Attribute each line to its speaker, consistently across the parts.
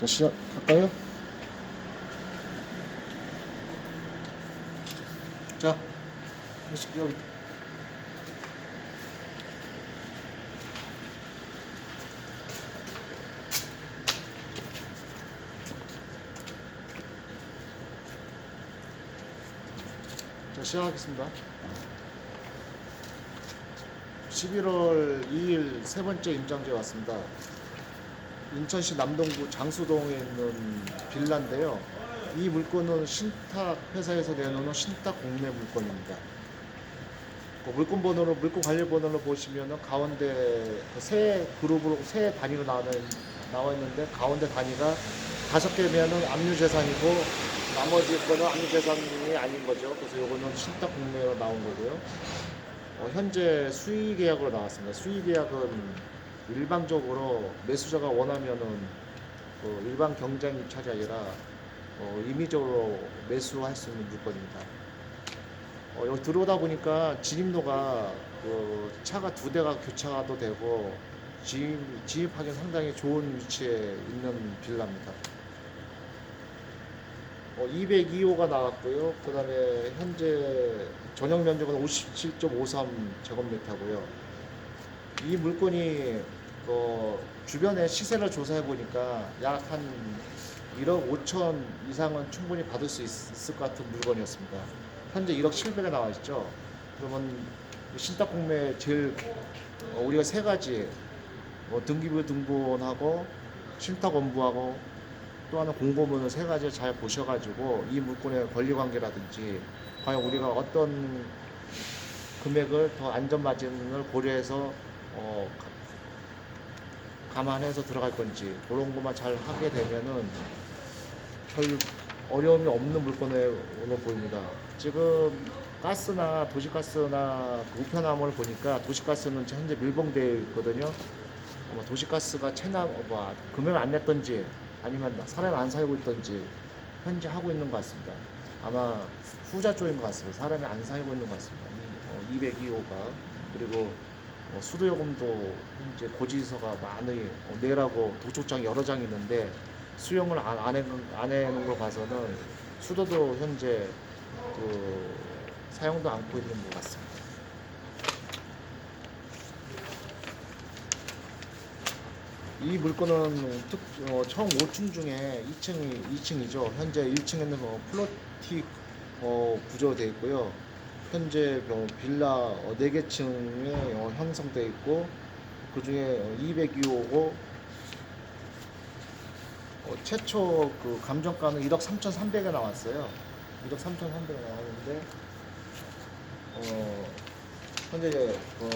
Speaker 1: 자 시작할까요? 자 여기 자 시작하겠습니다. 11월 2일 세 번째 임장지에 왔습니다. 인천시 남동구 장수동에 있는 빌라인데요. 이 물건은 신탁 회사에서 내놓는 신탁 공매 물건입니다. 그 물건 번호로 물건 관리 번호로 보시면은 가운데 그세 그룹으로 세 단위로 나와 나와 있는데 가운데 단위가 다섯 개면은 압류 재산이고 나머지 거는 압류 재산이 아닌 거죠. 그래서 요거는 신탁 공매로 나온 거고요. 어, 현재 수의 계약으로 나왔습니다. 수의 계약은 일반적으로 매수자가 원하면은 그 일반 경쟁 입찰이 아니라 어, 임의적으로 매수할 수 있는 물건입니다. 어, 여기 들어오다 보니까 진입로가 그 차가 두 대가 교차도 되고 진입, 진입하기 상당히 좋은 위치에 있는 빌라입니다. 어, 202호가 나왔고요. 그 다음에 현재 전용 면적은 57.53 제곱미터고요. 이 물건이 그 주변의 시세를 조사해 보니까 약 한 1억 5천 이상은 충분히 받을 수 있, 을것 같은 물건이었습니다. 현재 1억 7백에 나와 있죠. 그러면 신탁 공매 제일 어, 우리가 세 가지 뭐 등기부 등본하고 신탁 원부하고 또 하나 공고문을 세 가지 잘 보셔가지고 이 물건의 권리 관계라든지 과연 우리가 어떤 금액을 더 안전 마진을 고려해서 어, 가- 감안해서 들어갈 건지 그런 것만 잘 하게 되면은 별 어려움이 없는 물건으로 보입니다. 지금 가스나 도시가스나 그 우편함을 보니까 도시가스는 현재 밀봉되어 있거든요. 아마 도시가스가 체납 뭐 금액을 안 냈던지 아니면 사람이 안 살고 있던지 현재 하고 있는 것 같습니다. 아마 후자 쪽인 것 같습니다. 사람이 안 살고 있는 것 같습니다. 이, 어, 202호가 그리고 어, 수도요금도 현재 고지서가 많이 어, 내라고 도촉장 여러 장 있는데 수용을 안, 안, 해, 안 해놓은 걸 봐서는 수도도 현재 그 사용도 않고 있는 것 같습니다. 이 물건은 특, 어, 총 5층 중에 2층이 2층이죠. 현재 1층에는 어, 플로틱 어, 구조되어 있고요. 현재 어, 빌라 어, 4개 층에 어, 형성되어 있고 그 중에 202호고 어, 최초 그 감정가는 1억 3,300에 나왔어요. 1억 3,300에 나왔는데 어, 현재 어,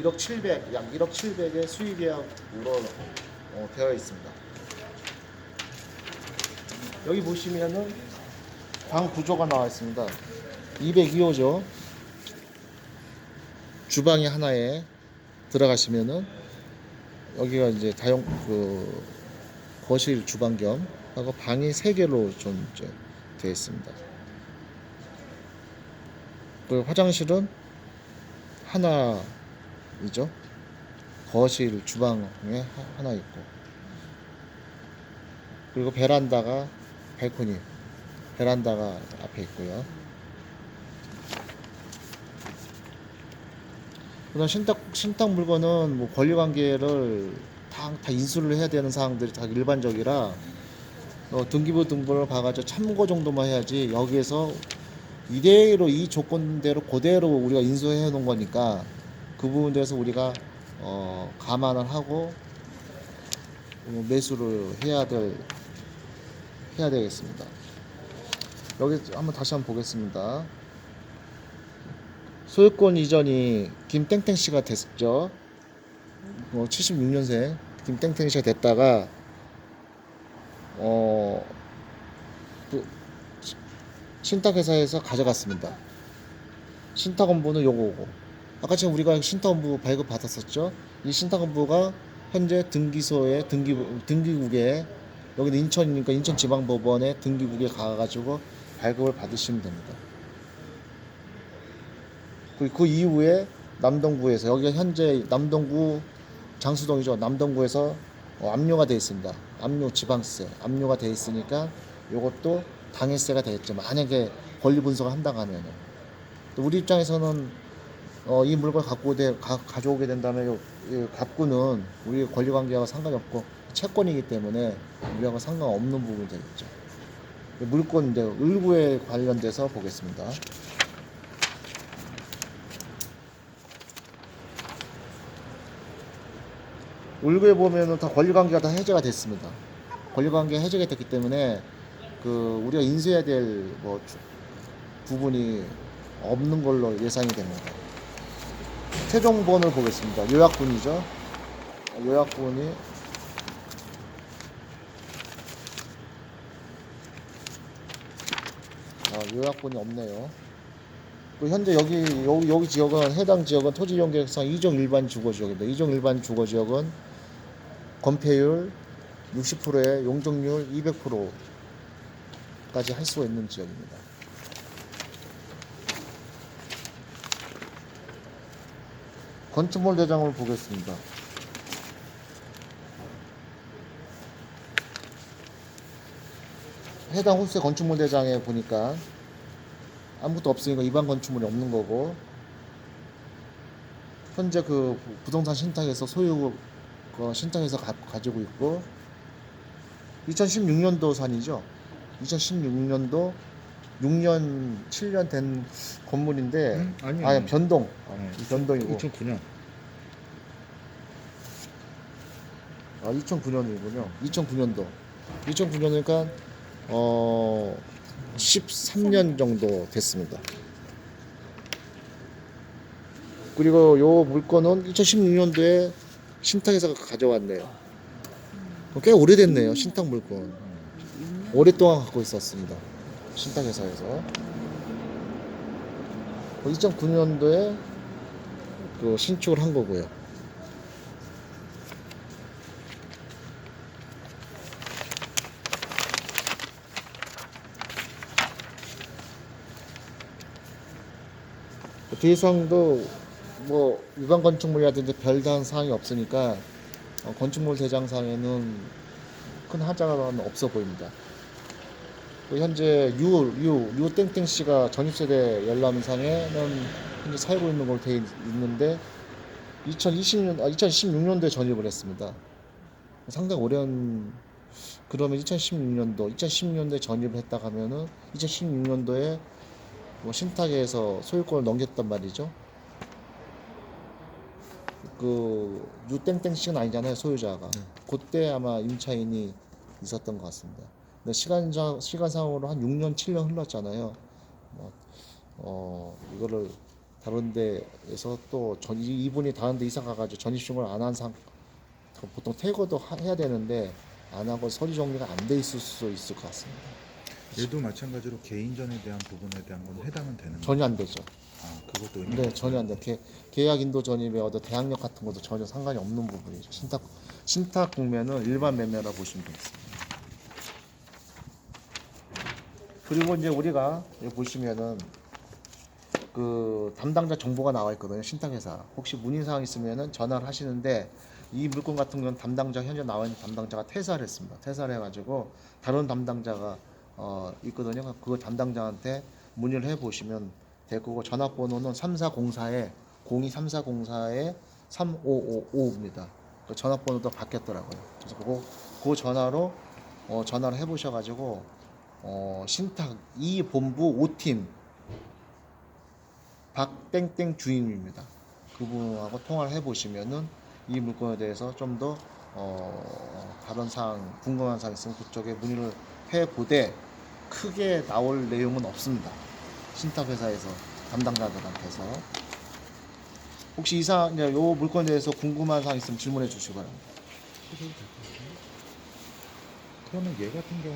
Speaker 1: 1억 700, 약 1억 700의 수익 계약으로 어, 되어 있습니다. 여기 보시면은 방 구조가 나와 있습니다. 202호죠. 주방이 하나에 들어가시면은 여기가 이제 다용 그 거실 주방 겸 하고 방이 세 개로 좀 되어 있습니다. 그리고 화장실은 하나이죠. 거실 주방에 하- 하나 있고 그리고 베란다가 발코니 베란다가 앞에 있고요. 그다음 신탁 신탁 물건은 뭐 권리 관계를 다, 다 인수를 해야 되는 사항들이 다 일반적이라 어, 등기부 등본을 봐가지고 참고 정도만 해야지 여기에서 이대로 이 조건대로 그대로 우리가 인수해 놓은 거니까 그 부분에 대해서 우리가 어, 감안을 하고 어, 매수를 해야 될 해야 되겠습니다. 여기 한번 다시 한번 보겠습니다. 소유권 이전이 김땡땡 씨가 됐죠. 어, 76년생 김땡땡 씨가 됐다가 어 신탁회사에서 가져갔습니다. 신탁원부는 요거고 아까 지금 우리가 신탁원부 발급 받았었죠. 이 신탁원부가 현재 등기소에 등기 등기국에 여기는 인천이니까 인천지방법원에 등기국에 가가지고 발급을 받으시면 됩니다. 그, 그 이후에 남동구에서 여기가 현재 남동구 장수동이죠. 남동구에서 어, 압류가 돼 있습니다. 압류 지방세 압류가 돼 있으니까 이것도 당해세가 되겠죠. 만약에 권리 분석을 한다고 하면은 또 우리 입장에서는 어, 이 물건을 갖고 되, 가, 가져오게 된다면 요, 이 갑구는 우리 권리 관계와 상관이 없고 채권이기 때문에 우리하고 상관없는 부분이 되겠죠. 물건 이제 을구에 관련돼서 보겠습니다. 을구에 보면은 다 권리관계가 다 해제가 됐습니다. 권리관계 해제가 됐기 때문에 그 우리가 인수해야 될 뭐 부분이 없는 걸로 예상이 됩니다. 최종본을 보겠습니다. 요약분이죠. 요약분이 아, 요약본이 없네요. 그 현재 여기 여기, 여기 지역은 해당 지역은 토지 이용 계획상 2종 일반 주거 지역입니다. 2종 일반 주거 지역은 건폐율 60%에 용적률 200%까지 할 수가 있는 지역입니다. 건축물 대장을 보겠습니다. 해당 홀세 건축물 대장에 보니까 아무것도 없으니까 일반 건축물이 없는 거고 현재 그 부- 부동산 신탁에서 소유 그 신탁에서 가, 가지고 있고 2016년도 산이죠. 2016년도 6년 7년 된 건물인데
Speaker 2: 응? 아니요.
Speaker 1: 아니 변동
Speaker 2: 네.
Speaker 1: 변동이고
Speaker 2: 2009년.
Speaker 1: 아 2009년이군요. 2009년도 2009년이니까 어 13년 정도 됐습니다. 그리고 요 물건은 2016년도에 신탁에서 가져왔네요. 꽤 오래됐네요. 신탁 물건. 오랫동안 갖고 있었습니다. 신탁 회사에서. 2009년도에 그 신축을 한 거고요. 대상도 뭐 일반 건축물이라든지 별다른 사항이 없으니까 어, 건축물 대장상에는 큰 하자가 없어 보입니다. 그 현재 유, 유, 유 땡땡 씨가 전입세대 열람상에는 현재 살고 있는 걸로 되어 있는데 2020년, 아, 2016년도에 전입을 했습니다. 상당히 오랜 그러면 2016년도, 2016년도에 전입을 했다 하면은 2016년도에 뭐 신탁에서 소유권을 넘겼단 말이죠. 그 유땡땡 씨는 아니잖아요 소유자가. 그때 아마 임차인이 있었던 것 같습니다. 근데 시간상 시간상으로 한 6년 7년 흘렀잖아요. 뭐, 어 이거를 다른 데에서 또 전, 이- 이분이 다른 데 이사 가가지고 전입신고를 안 한 상 보통 퇴거도 하- 해야 되는데 안 하고 서류 정리가 안 돼 있을 수 있을 것 같습니다.
Speaker 2: 얘도 마찬가지로 개인전에 대한 부분에 대한 건 해당은 되는 거.
Speaker 1: 전혀 안 되죠.
Speaker 2: 아, 그것도 의미.
Speaker 1: 네, 전혀 안 돼. 계, 계약 인도 전입에 어떤 대항력 같은 것도 전혀 상관이 없는 부분이죠. 신탁 신탁 국면은 일반 매매라 보시면 되겠습니다. 그리고 이제 우리가 여기 보시면은 그 담당자 정보가 나와 있거든요. 신탁회사. 혹시 문의 사항 있으면은 전화를 하시는데 이 물건 같은 건 담당자 현재 나와 있는 담당자가 퇴사를 했습니다. 퇴사를 해가지고 다른 담당자가 어 있거든요. 그 담당자한테 문의를 해 보시면 될 거고 전화번호는 3404에 023404에 3555입니다. 그 전화번호도 바뀌었더라고요. 그래서 그거 그 전화로 어, 전화를 해 보셔 가지고 어, 신탁 이 본부 5팀 박땡땡 주임입니다. 그분하고 통화를 해 보시면은 이 물건에 대해서 좀더 어, 다른 사항 궁금한 사항 있으면 그쪽에 문의를 해보되 크게 나올 내용은 없습니다. 신탁 회사에서 담당자들한테서 혹시 이상 요 물건에 대해서 궁금한 사항 있으면 질문해 주시기 바랍니다.
Speaker 2: 그러면 얘 같은 경우